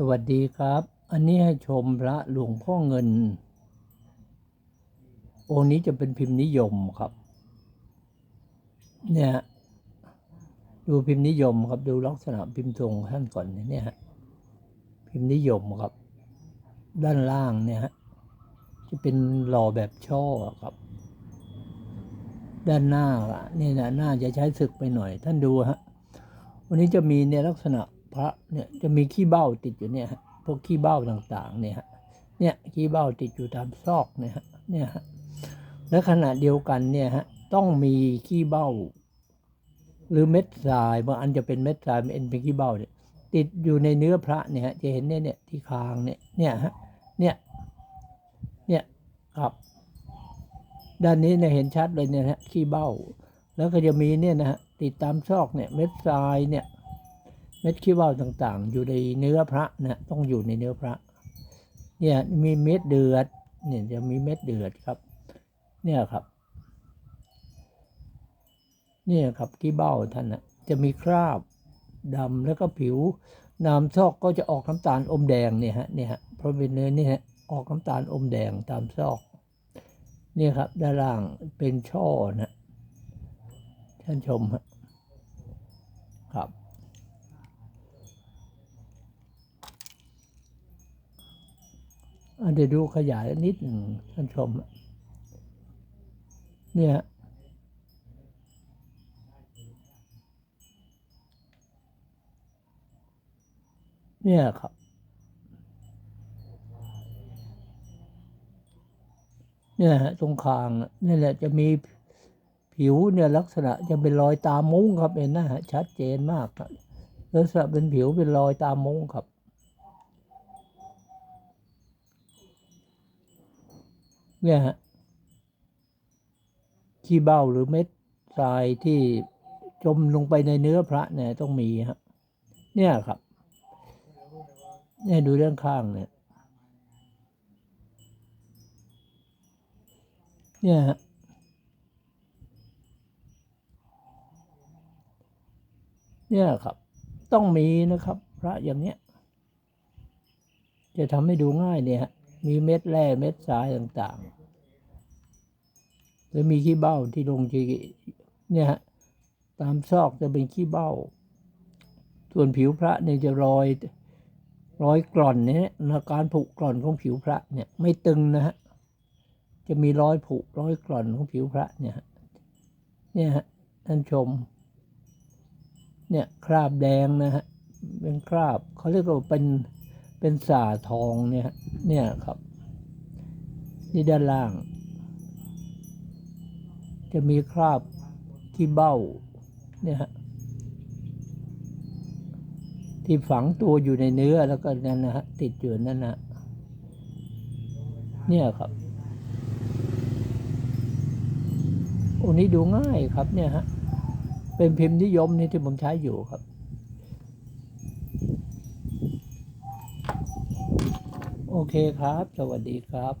สวัสดีครับ อันนี้ให้ชมพระหลวงพ่อเงิน องค์นี้จะเป็นพิมพ์นิยมครับ เนี่ย ดูพิมพ์นิยมครับ ดูลักษณะพิมพ์ทรงท่านก่อนเนี่ยฮะพิมพ์นิยมครับ ด้านล่างเนี่ยฮะจะเป็นหล่อแบบช่อครับ ด้านหน้าอะนี่นะหน้าจะใช้ศึกไปหน่อย ท่านดูฮะ วันนี้จะมีเนี่ยลักษณะ พระเนี่ยจะมีขี้เบ้าติดอยู่เนี่ยฮะพวกขี้เบ้าต่างๆเนี่ยฮะเนี่ยขี้เบ้าติดอยู่ตามซอกเนี่ยฮะเนี่ยฮะและขณะเดียวกันเนี่ยฮะต้องมีขี้เบ้า หรือเม็ดทรายบางอันจะเป็นเม็ดทรายเป็นเป็นขี้เบ้าเนี่ยติดอยู่ในเนื้อพระเนี่ยฮะจะเห็นเนี่ยเนี่ยที่คางเนี่ยเนี่ยฮะเนี่ยเนี่ยครับ ด้านนี้เนี่ยเห็นชัดเลยเนี่ยฮะขี้เบ้า แล้วก็จะมีเนี่ยนะฮะติดตามซอกเนี่ยเม็ดทรายเนี่ย เม็ดขี้ว่าวต่างๆ อยู่ในเนื้อพระนะต้องอยู่ในเนื้อพระ เนี่ยมีเม็ดเดือดเนี่ยจะมีเม็ดเดือดครับ เนี่ยครับ เนี่ยครับขี้เบ้าท่านนะจะมีคราบดำแล้วก็ผิวน้ำซอกก็จะออกน้ำตาลอมแดงเนี่ยฮะเนี่ยฮะเพราะเป็นเนื้อนี่ฮะออกน้ำตาลอมแดงตามซอกเนี่ยครับด้านล่างเป็นช่อนะท่านชมฮะครับ อัน เดี๋ยวดูขยายนิดหนึ่งท่านชม เนี่ยเนี่ยครับ เนี่ยฮะตรงคางนี่แหละจะมีผิวเนี่ยลักษณะจะเป็นรอยตามมุ้งครับเห็นนะฮะชัดเจนมากลักษณะเป็นผิวเป็นรอยตามมุ้งครับ เนี่ยฮะขี้เบ้าหรือเม็ดทรายที่จมลงไปในเนื้อพระเนี่ยต้องมีฮะเนี่ยครับ เนี่ยดูด้านข้างเนี่ยเนี่ยฮะเนี่ยครับ ต้องมีนะครับ พระอย่างเนี้ย จะทำให้ดูง่ายเนี่ยฮะมีเม็ดแร่เม็ดทรายต่างๆ แล้วมีขี้เบ้าที่ลงที่เนี่ยฮะตามซอกจะเป็นขี้เบ้า ส่วนผิวพระเนี่ยจะรอยรอยกร่อนเนี่ยนะการผุกร่อนของผิวพระเนี่ยไม่ตึงนะฮะจะมีรอยผุรอยกร่อนของผิวพระเนี่ยฮะเนี่ยฮะท่านชม เนี่ยคราบแดงนะฮะเป็นคราบเขาเรียกว่าเป็นเป็นสาทองเนี่ยเนี่ยครับนี่ด้านล่าง จะมีคราบที่เบ้าเนี่ยฮะที่ฝังตัวอยู่ในเนื้อแล้วก็นั่นนะฮะติดอยู่นั่นนะเนี่ยครับโอ้นี้ดูง่ายครับเนี่ยฮะเป็นพิมพ์นิยมนี่ที่ผมใช้อยู่ครับโอเคครับ สวัสดีครับ